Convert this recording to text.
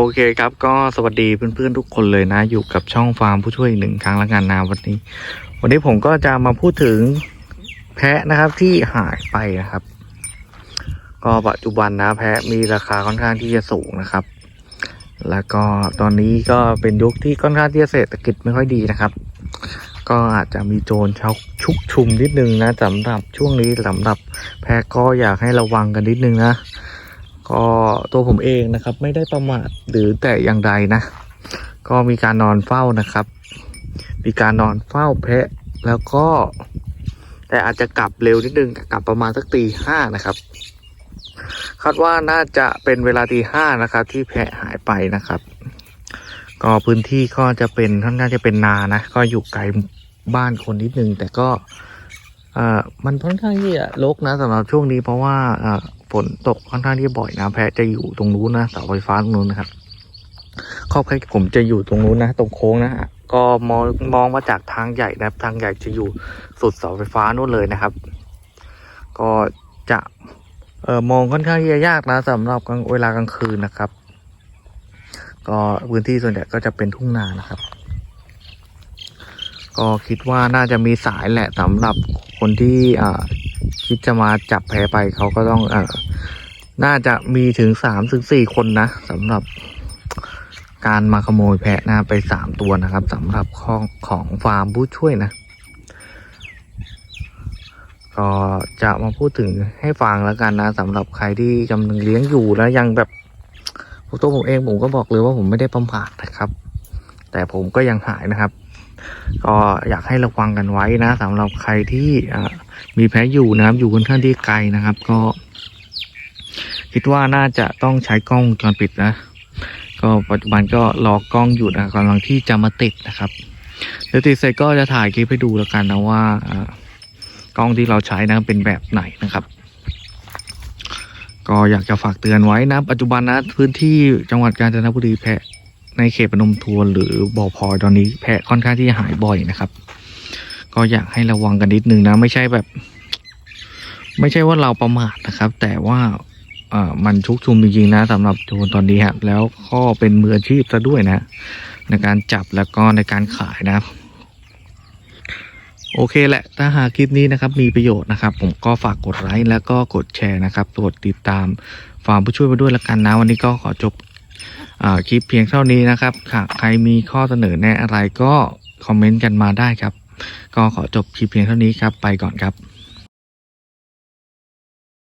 โอเคครับก็สวัสดีเพื่อนๆทุกคนเลยนะ อยู่กับช่องฟาร์มผู้ช่วยอีกหนึ่งครั้งละกันนะวันนี้ วันนี้ผมก็จะมาพูดถึงแพะนะครับที่หายไปนะครับ ก็ปัจจุบันนะ แพะมีราคาค่อนข้างที่จะสูงนะครับ แล้วก็ตอนนี้ก็เป็นยุคที่ค่อนข้างที่จะเศรษฐกิจไม่ค่อยดีนะครับ ก็อาจจะมีโจรช้าชุกชุมนิดนึงนะสำหรับช่วงนี้สำหรับแพะก็อยากให้ระวังกันนิดนึงนะ ก็ตัวผมเองนะครับ ไม่ได้ประมาทหรือแต่อย่างใดนะ ก็มีการนอนเฝ้านะครับ มีการนอนเฝ้าแพะแล้วก็ แต่อาจจะกลับเร็วนิดนึงกลับประมาณสักตีห้านะครับคาดว่าน่าจะเป็นเวลาตีห้านะครับ ที่แพะหายไปนะครับ ก็พื้นที่ก็จะเป็นค่อนข้างจะเป็นนานะ ก็อยู่ไกลบ้านคนนิดนึง แต่ก็เอ่อมันค่อนข้างที่จะรกนะสำหรับช่วงนี้เพราะว่าเอ่อ ฝนตกค่อนข้างที่บ่อยนะแพะจะอยู่ตรงนู้นนะเสาไฟฟ้าตรงนู้นนะครับครอบครัวผมจะอยู่ตรงนู้นนะ ตรงโค้งนะฮะก็มองมองมาจากทางใหญ่นะครับ ทางใหญ่จะอยู่สุดเสาไฟฟ้านู่นเลยนะครับ ก็จะเอ่อมองค่อนข้างที่จะยากนะสำหรับกลางเวลากลางคืนนะครับ ก็พื้นที่ส่วนใหญ่ก็จะเป็นทุ่งนานะครับก็คิดว่าน่าจะมีสายแหละสำหรับคนที่อ่า คิดจะมาจับแพ้ไปเขาก็ต้องเออน่าจะมีถึงสามถึงสี่คนนะสำหรับการมาขโมยแพะนะไปสามตัวนะครับสำหรับของของฟาร์มผู้ช่วยนะก็จะมาพูดถึงให้ฟังแล้วกันนะสำหรับใครที่กำลังเลี้ยงอยู่แล้วยังแบบตัวผมเองผมก็บอกเลยว่าผมไม่ได้ประมาทนะครับ แต่ผมก็ยังหายนะครับ ก็อยากให้ระวังกันไว้นะสำหรับใครที่อ่า มีแพ้อยู่นะครับ อยู่ค่อนข้างที่ไกลนะครับ ก็ คิดว่าน่าจะต้องใช้กล้องวงจรปิดนะ ก็ปัจจุบันก็รอกล้องอยู่นะกำลังที่จะมาติดนะครับเดี๋ยวติดเสร็จก็จะถ่ายคลิปให้ดูแล้วกันนะว่ากล้องที่เราใช้นะเป็นแบบไหนนะครับ ก็อยากจะฝากเตือนไว้นะ ปัจจุบันนะพื้นที่จังหวัดกาญจนบุรีแพะในเขตปนมทวนหรือบ่อพลอยตอนนี้แพะค่อนข้างที่จะหายบ่อยนะครับ ก็อยากให้ระวังกันนิดนึงนะ ไม่ใช่แบบ ไม่ใช่ว่าเราประมาทนะครับ แต่ว่าเอ่อมันชุกชุมจริงๆนะสำหรับโจรตอนนี้ครับแล้วก็เป็นมืออาชีพซะด้วยนะ ในการจับแล้วก็ในการขายนะครับโอเคแหละ ถ้าหากคลิปนี้นะครับมีประโยชน์นะครับ ผมก็ฝากกดไลค์แล้วก็กดแชร์นะครับกดติดตามฟาร์มผู้ช่วยมาด้วยละกันนะ วันนี้ก็ขอจบอคลิปเพียงเท่านี้นะครับหากใครมีข้อเสนอแนะอะไรก็คอมเมนต์กันมาได้ครับ ก็ขอจบคลิปเพียงเท่านี้ครับ ไปก่อนครับ